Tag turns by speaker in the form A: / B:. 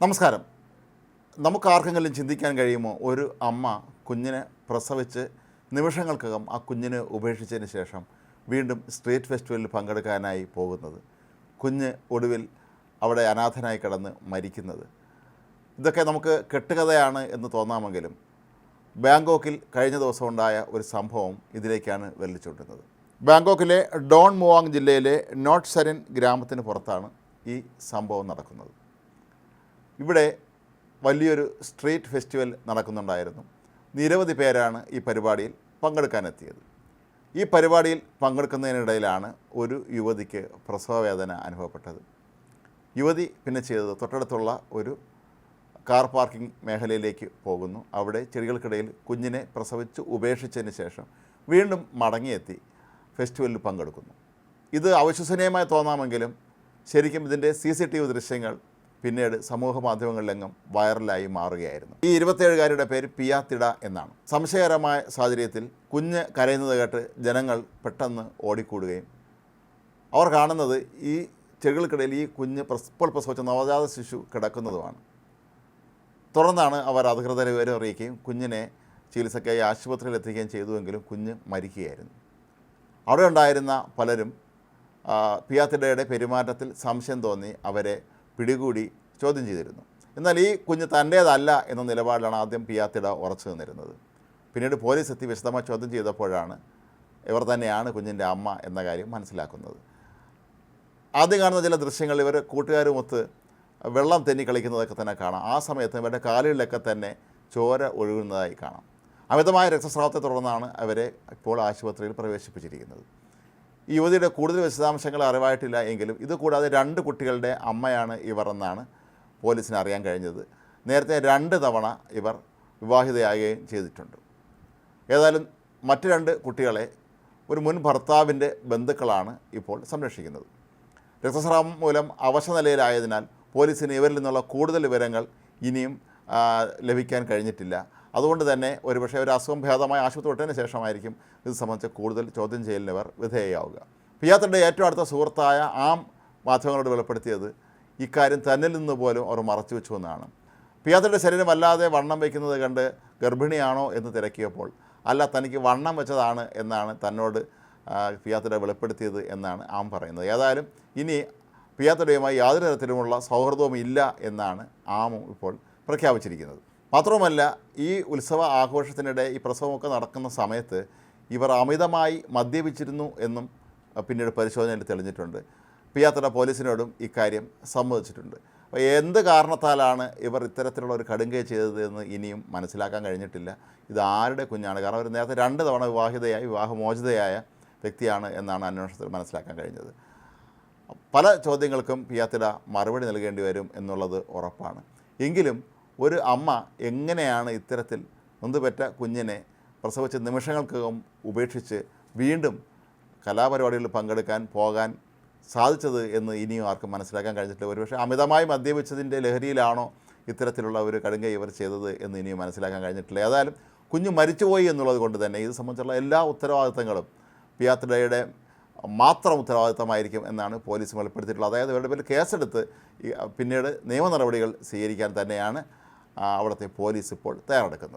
A: നമസ്കാരം. നമുക്ക് ആർക്കെങ്കിലും ചിന്തിക്കാൻ കഴിയുമോ? ഒരു അമ്മ കുഞ്ഞിനെ പ്രസവിച്ച് നിമിഷങ്ങൾക്കകം ആ കുഞ്ഞിനെ ഉപേക്ഷിച്ചതിന് ശേഷം വീണ്ടും സ്ട്രീറ്റ് ഫെസ്റ്റിവലിൽ പങ്കെടുക്കാനായി പോകുന്നത്. കുഞ്ഞ് ഒടുവിൽ അവിടെ അനാഥനായി കിടന്ന് മരിക്കുന്നത്. ഇതൊക്കെ നമുക്ക് കെട്ടുകഥയാണ് എന്ന് തോന്നാമെങ്കിലും ബാങ്കോക്കിൽ കഴിഞ്ഞ ദിവസം ഉണ്ടായ ഒരു സംഭവം ഇതിലേക്കാണ് വെല്ലിച്ചുകൊണ്ടുന്നത് ബാങ്കോക്കിലെ ഡോൺ മുവാങ് ജില്ലയിലെ നോട്ട് സരിൻ ഗ്രാമത്തിന് പുറത്താണ് ഈ സംഭവം നടക്കുന്നത്. ഇവിടെ വലിയൊരു സ്ട്രീറ്റ് ഫെസ്റ്റിവൽ നടക്കുന്നുണ്ടായിരുന്നു. നിരവധി പേരാണ് ഈ പരിപാടിയിൽ പങ്കെടുക്കാനെത്തിയത്. ഈ പരിപാടിയിൽ പങ്കെടുക്കുന്നതിനിടയിലാണ് ഒരു യുവതിക്ക് പ്രസവവേദന അനുഭവപ്പെട്ടത്. യുവതി പിന്നെ ചെയ്തത് തൊട്ടടുത്തുള്ള ഒരു കാർ പാർക്കിംഗ് മേഖലയിലേക്ക് പോകുന്നു. അവിടെ ചെടികൾക്കിടയിൽ കുഞ്ഞിനെ പ്രസവിച്ച് ഉപേക്ഷിച്ചതിന് ശേഷം വീണ്ടും മടങ്ങിയെത്തി ഫെസ്റ്റിവലിൽ പങ്കെടുക്കുന്നു. ഇത് അവിശ്വസനീയമായി തോന്നാമെങ്കിലും ശരിക്കും ഇതിന്റെ സി സി ടി വി ദൃശ്യങ്ങൾ പിന്നീട് സമൂഹ മാധ്യമങ്ങളിലെങ്ങും വൈറലായി മാറുകയായിരുന്നു. ഈ ഇരുപത്തേഴുകാരിയുടെ പേര് പിയാത്തിട എന്നാണ്. സംശയകരമായ സാഹചര്യത്തിൽ കുഞ്ഞ് കരയുന്നത് കേട്ട് ജനങ്ങൾ പെട്ടെന്ന് ഓടിക്കൂടുകയും അവർ കാണുന്നത് ഈ ചെടികൾക്കിടയിൽ ഈ കുഞ്ഞ് പ്രസ്പോൾ പ്രസവിച്ച നവജാത ശിശു കിടക്കുന്നതുമാണ്. തുടർന്നാണ് അവർ അധികൃതരെ വിവരം അറിയിക്കുകയും കുഞ്ഞിനെ ചികിത്സയ്ക്കായി ആശുപത്രിയിൽ എത്തിക്കുകയും ചെയ്തുവെങ്കിലും കുഞ്ഞ് മരിക്കുകയായിരുന്നു. അവിടെ ഉണ്ടായിരുന്ന പലരും പിയാത്തിടയുടെ പെരുമാറ്റത്തിൽ സംശയം തോന്നി അവരെ പിടികൂടി ചോദ്യം ചെയ്തിരുന്നു. എന്നാൽ ഈ കുഞ്ഞ് തന്റേതല്ല എന്ന നിലപാടിലാണ് ആദ്യം പിയാത്തിട ഉറച്ചു നിന്നിരുന്നത്. പിന്നീട് പോലീസ് എത്തി വിശദമായി ചോദ്യം ചെയ്തപ്പോഴാണ് ഇവർ തന്നെയാണ് കുഞ്ഞിന്റെ അമ്മ എന്ന കാര്യം മനസ്സിലാക്കുന്നത്. ആദ്യം കാണുന്ന ചില ദൃശ്യങ്ങൾ ഇവർ കൂട്ടുകാരുമൊത്ത് വെള്ളം തെന്നി കളിക്കുന്നതൊക്കെ തന്നെ കാണാം. ആ സമയത്ത് ഇവരുടെ കാലുകളിലൊക്കെ തന്നെ ചോര ഒഴുകുന്നതായി കാണാം. അമിതമായ രക്തസ്രാവത്തെ തുടർന്നാണ് അവരെ ഇപ്പോൾ ആശുപത്രിയിൽ പ്രവേശിപ്പിച്ചിരിക്കുന്നത്. യുവതിയുടെ കൂടുതൽ വിശദാംശങ്ങൾ അറിവായിട്ടില്ല എങ്കിലും ഇത് കൂടാതെ രണ്ട് കുട്ടികളുടെ അമ്മയാണ് ഇവർ എന്നാണ് പോലീസിന് അറിയാൻ കഴിഞ്ഞത്. നേരത്തെ രണ്ട് തവണ ഇവർ വിവാഹിതയാകുകയും ചെയ്തിട്ടുണ്ട്. ഏതായാലും മറ്റു രണ്ട് കുട്ടികളെ ഒരു മുൻ ഭർത്താവിന്റെ ബന്ധുക്കളാണ് ഇപ്പോൾ സംരക്ഷിക്കുന്നത്. രക്തസ്രാവം മൂലം അവശ നിലയിലായതിനാൽ പോലീസിന് ഇവരിൽ നിന്നുള്ള കൂടുതൽ വിവരങ്ങൾ ഇനിയും ലഭിക്കാൻ കഴിഞ്ഞിട്ടില്ല. അതുകൊണ്ട് തന്നെ ഒരുപക്ഷെ ഒരു അസുഖം ഭേദമായ ആശുപത്രി വിട്ടതിന് ശേഷമായിരിക്കും ഇത് സംബന്ധിച്ച് കൂടുതൽ ചോദ്യം ചെയ്യലിനവർ വിധേയയാവുക. പിയാത്തിന്റെ ഏറ്റവും അടുത്ത സുഹൃത്തായ ആം മാധ്യമങ്ങളോട് വെളിപ്പെടുത്തിയത് ഇക്കാര്യം തന്നിൽ നിന്ന് പോലും അവർ മറച്ചു വെച്ചു എന്നാണ്. പിയാത്തയുടെ ശരീരം അല്ലാതെ വണ്ണം വയ്ക്കുന്നത് കണ്ട് ഗർഭിണിയാണോ എന്ന് തിരക്കിയപ്പോൾ അല്ല തനിക്ക് വണ്ണം വെച്ചതാണ് എന്നാണ് തന്നോട് പിയാത്തിന്റെ വെളിപ്പെടുത്തിയത് എന്നാണ് ആം പറയുന്നത്. ഏതായാലും ഇനി പിയാത്തടയുമായി യാതൊരു തരത്തിലുമുള്ള സൗഹൃദവും ഇല്ല എന്നാണ് ആമും ഇപ്പോൾ പ്രഖ്യാപിച്ചിരിക്കുന്നത്. മാത്രവുമല്ല ഈ ഉത്സവ ആഘോഷത്തിനിടെ ഈ പ്രസവമൊക്കെ നടക്കുന്ന സമയത്ത് ഇവർ അമിതമായി മദ്യപിച്ചിരുന്നു എന്നും പിന്നീട് പരിശോധനയിൽ തെളിഞ്ഞിട്ടുണ്ട്. പിയാത്തട പോലീസിനോടും ഇക്കാര്യം സമ്മതിച്ചിട്ടുണ്ട്. അപ്പോൾ എന്ത് കാരണത്താലാണ് ഇവർ ഇത്തരത്തിലുള്ള ഒരു കടുങ്കൈ ചെയ്തത് എന്ന് ഇനിയും മനസ്സിലാക്കാൻ കഴിഞ്ഞിട്ടില്ല. ഇത് ആരുടെ കുഞ്ഞാണ്? കാരണം അവർ നേരത്തെ രണ്ട് തവണ വിവാഹിതയായ വിവാഹമോചിതയായ വ്യക്തിയാണ് എന്നാണ് അന്വേഷണത്തിൽ മനസ്സിലാക്കാൻ കഴിഞ്ഞത്. പല ചോദ്യങ്ങൾക്കും പിയാത്തിട മറുപടി നൽകേണ്ടി വരും എന്നുള്ളത് ഉറപ്പാണ്. എങ്കിലും ഒരു അമ്മ എങ്ങനെയാണ് ഇത്തരത്തിൽ നൊന്തുപെറ്റ കുഞ്ഞിനെ പ്രസവിച്ച നിമിഷങ്ങൾക്കകം ഉപേക്ഷിച്ച് വീണ്ടും കലാപരിപാടികളിൽ പങ്കെടുക്കാൻ പോകാൻ സാധിച്ചത് എന്ന് ഇനിയും ആർക്കും മനസ്സിലാക്കാൻ കഴിഞ്ഞിട്ടില്ല. ഒരുപക്ഷെ അമിതമായി മദ്യപിച്ചതിന്റെ ലഹരിയിലാണോ ഇത്തരത്തിലുള്ള ഒരു കടുങ്കൈ ഇവർ ചെയ്തത് എന്ന് ഇനിയും മനസ്സിലാക്കാൻ കഴിഞ്ഞിട്ടില്ല. ഏതായാലും കുഞ്ഞ് മരിച്ചുപോയി എന്നുള്ളത് കൊണ്ട് തന്നെ ഇത് സംബന്ധിച്ചുള്ള എല്ലാ ഉത്തരവാദിത്തങ്ങളും പിയാത്രയുടെ മാത്രം ഉത്തരവാദിത്തമായിരിക്കും എന്നാണ് പോലീസ് വെളിപ്പെടുത്തിയിട്ടുള്ളത്. അതായത് ഇവരുടെ പേരിൽ കേസെടുത്ത് പിന്നീട് നിയമ നടപടികൾ സ്വീകരിക്കാൻ തന്നെയാണ് അവിടുത്തെ പോലീസ് ഇപ്പോൾ തയ്യാറെടുക്കുന്നത്